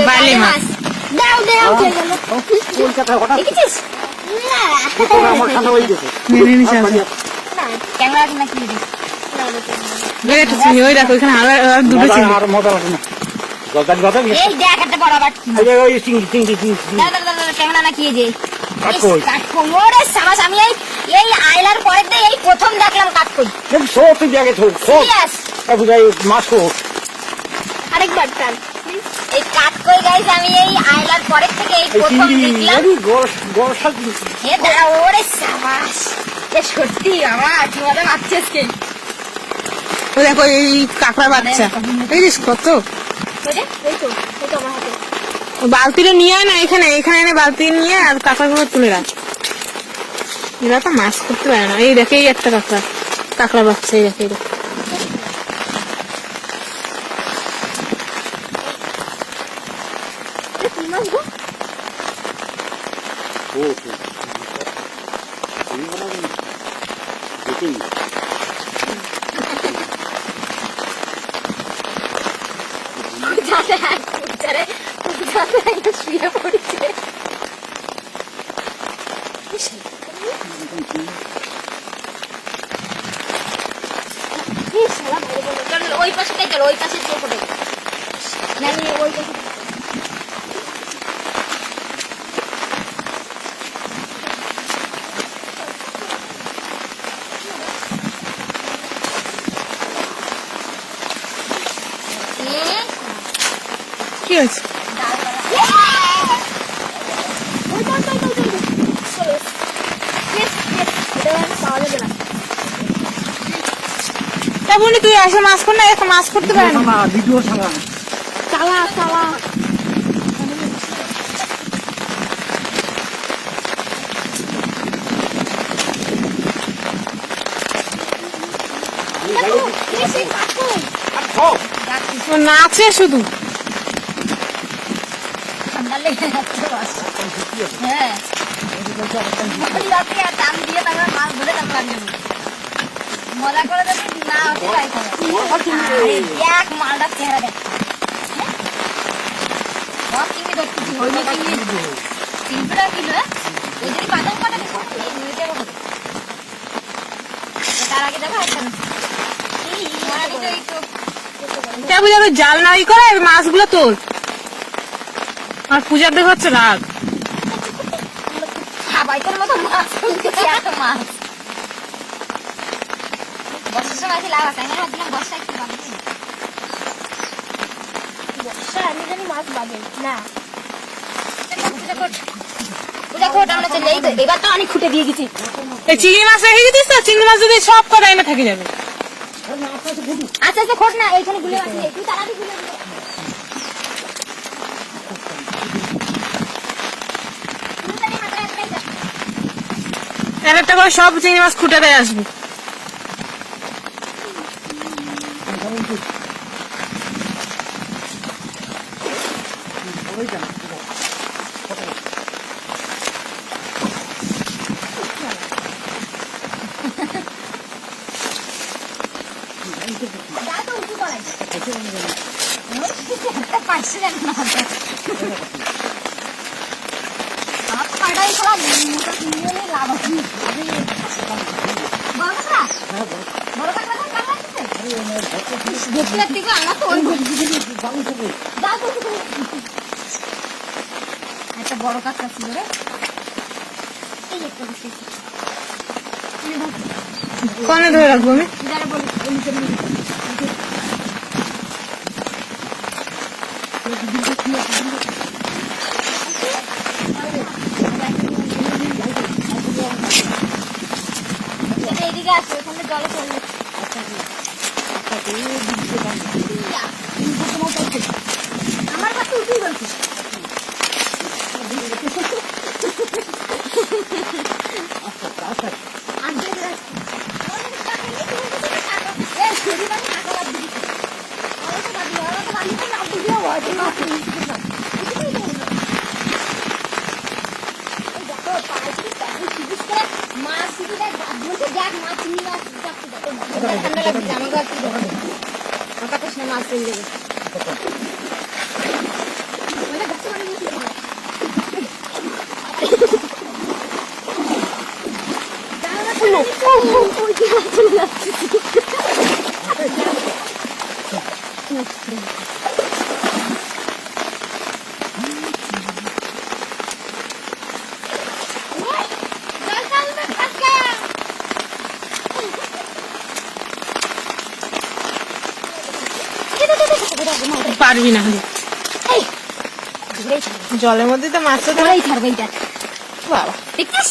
বালি মাছ। দাও দাও গেল কলকাতায় হঠাৎ? দেখেছিস? আমার সামনে ওই গেছে? মেনে নিছে ক্যামেরা নাকি দেখো কথা এই দেখ নাকি এই আইলার পরের এই প্রথম দেখলাম কাঠকই খুব শোক তুই মাছ আরেকবার টান। এই কাঠকই গাইস আমি এই আইলার পরের থেকে এই এই প্রথম দেখলাম। এই ওরে সাবাস। এ সত্যি আমার কি মজা আজকে। দেখো এই কাঁকড়া বাচ্চা। বুঝিস কত? ওই যে তো ওই তো আমার হাতে। ও বালতিটা নিয়ে আয় না এখানে এখানে এনে বালতি নিয়ে আর কাঁকড়াগুলো তুলে রাখ। এরা তো মাছ করতে পারে না। এই দেখে এই একটা কাঁকড়া। কাঁকড়া বাচ্চা এই দেখে এই দেখে এ কি মাছ গো ও চিংড়ি বানাবি একটা শুয়ে পড়েছে। ওই চলো ওই পাশে চেয়ে পড়ে না ওই পাশে এ, কি হয়েছে তা বলি তুই আসে মাছ কর না এখন মাছ করতে পারে না না ভিডিও চালা চালা ও নাচে শুধু হ্যাঁ। দাম দিয়ে তারপরে মাছ ধরে তারপর আমি মজা করে যদি না হতে পারি এক মালটার চেহারা দেখ হ্যাঁ? সব চিংড়ি ধরতেছি হইলে চিংড়ি তিনশো কিলো হ্যাঁ? ওই যদি বাদাম কাটা তার আগে দেখো একটা জাল নাই করে মাছগুলো তোল। আর পূজার দেখো হচ্ছে রাগ খাবাইতের মতো মাছ মাছ। বর্ষার সময় আছে লাভ আছে? আমি ভাবছিলাম বর্ষা একটু বাঁধবে বর্ষা আমি জানি মাছ বাঁধে না। এবার তো অনেক খুঁটে দিয়ে গেছি। চিংড়ি মাছ রেখে দিতিস তো চিংড়ি মাছ যদি সব কটা এনে থাকে যাবে। আচ্ছা আচ্ছা খোট না এইখানে গুলে আছে। তুই তাড়াতাড়ি গুলে এক একটা করে সব চিংড়ি মাছ খুঁটে দেয় আসবে। জানি না আমার পাড়াই সব লাভ আছে বড় কাঁকড়া বড় কাঁকড়া তো কাঁকড়া দেখতে গো আমার তো ওই। একটা বড় কাঁকড়া ছিল রে এই একটা কনে ধরে রাখব আমি এদিকে আছে ওখানে জলে চলবে আমার ağacın altına yüzünden. కృష్ణ మాసం Thank you. পারবি না। জলের মধ্যে তো মাছ তো ধরাই ছাড়বে দেখ বাবা। দেখিস?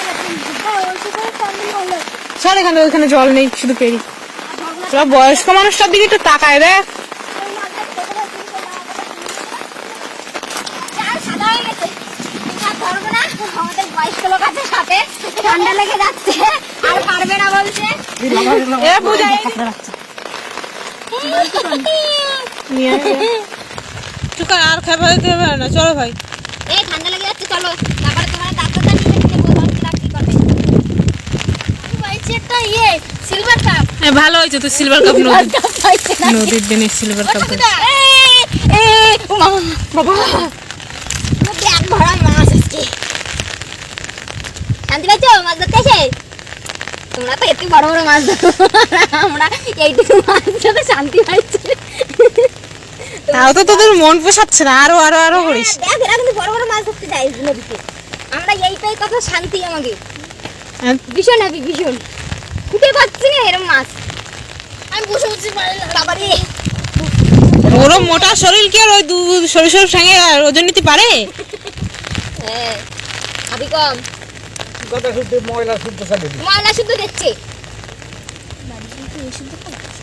চল এখানে ওইখানে জল নেই শুধু পেরি তোরা বয়স্ক মানুষটার দিকে একটু তাকায় দেখ। আর পারব না, আমাদের বয়স্ক লোক আছে সাথে, ঠান্ডা লেগে যাচ্ছে, আর পারবে না বলছে। এ আর খাবে খাবে না চলো ভাই এই ঠান্ডা লেগে যাচ্ছে, চলো। তারপরে তোমার ডাক্তারটা নিয়ে গেছিলে, বললাম কি ডাক্তার করবে। পাইছি একটা ইয়ে সিলভার কাপ হ্যাঁ ভালো হয়েছে তুই সিলভার কাপ নদীর নদীর দিনে সিলভার কাপ এই, এই, ও মা, বাবা, ব্যাগ ভরা মাছ আজকে। শান্তি পাইছো মাছ ধরতে এসে? তোমরা তো এত বড় বড় মাছ ধরো। আমরা এইটুকু মাছ ধরে শান্তি পাইছি। তাও তো তোদের মন পোষাচ্ছে না আরও আরও আরও করিস। দেখ এরা কিন্তু বড় বড় মাছ ধরতে যায় নদীতে। আমরা এইটাই কত শান্তি আমাকে হ্যাঁ, ভীষণ হ্যাপি ভীষণ। খুঁটে পাচ্ছি না এরকম মাছ। আমি বসে বসে বাবারে ওরও মোটা শরীর কি আর ওই দু সরু সরু সঙ্গে ওজন নিতে পারে? হ্যাঁ খাবি কম। কথা শুদ্ধ ময়লা শুদ্ধ চালিয়ে ময়লা শুদ্ধ দেখছে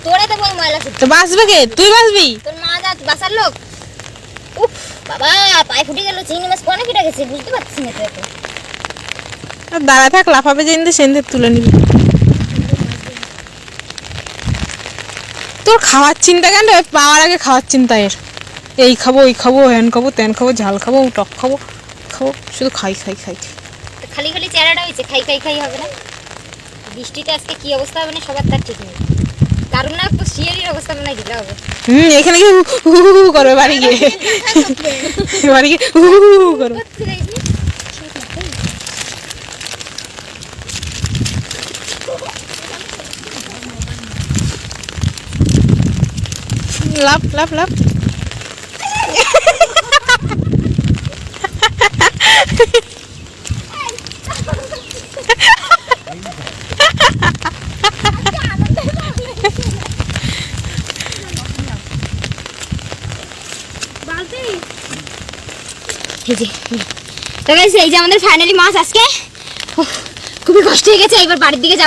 তোরে দেবো ওই ময়লা শুদ্ধ। তো বাঁচবে কে? তুই বাঁচবি? তোর মা যা বাসার লোক। উফ বাবা পায়ে ফুটে গেল চিংড়ি মাছ কোনে কেটে গেছে বুঝতে পারছি না তো দাঁড়া থাক লাফাবে যেদিন সেদিন তুলে নিবি। তোর খাওয়ার চিন্তা কেন পাওয়ার আগে খাওয়ার চিন্তা এর এই খাব ওই খাব হ্যান খাব ত্যান খাব ঝাল খাব টক খাব খাব শুধু খাই খাই খাই। খালি খালি চেহারাটা হয়েছে খাই খাই খাই হবে না বৃষ্টিতে আজকে কি অবস্থা হবে না সবার তার ঠিক নেই কারণ না তো অবস্থা মনে হয় হবে হুম এখানে গিয়ে হু হু করবে বাড়ি গিয়ে বাড়ি গিয়ে হু হু হু করবে লাভ লাভ লাভ এই যে তো guys, এই যে আমাদের ফাইনালি মাছ আজকে। উফ, খুবই কষ্ট হয়ে গেছে এবার বাড়ির দিকে যাব।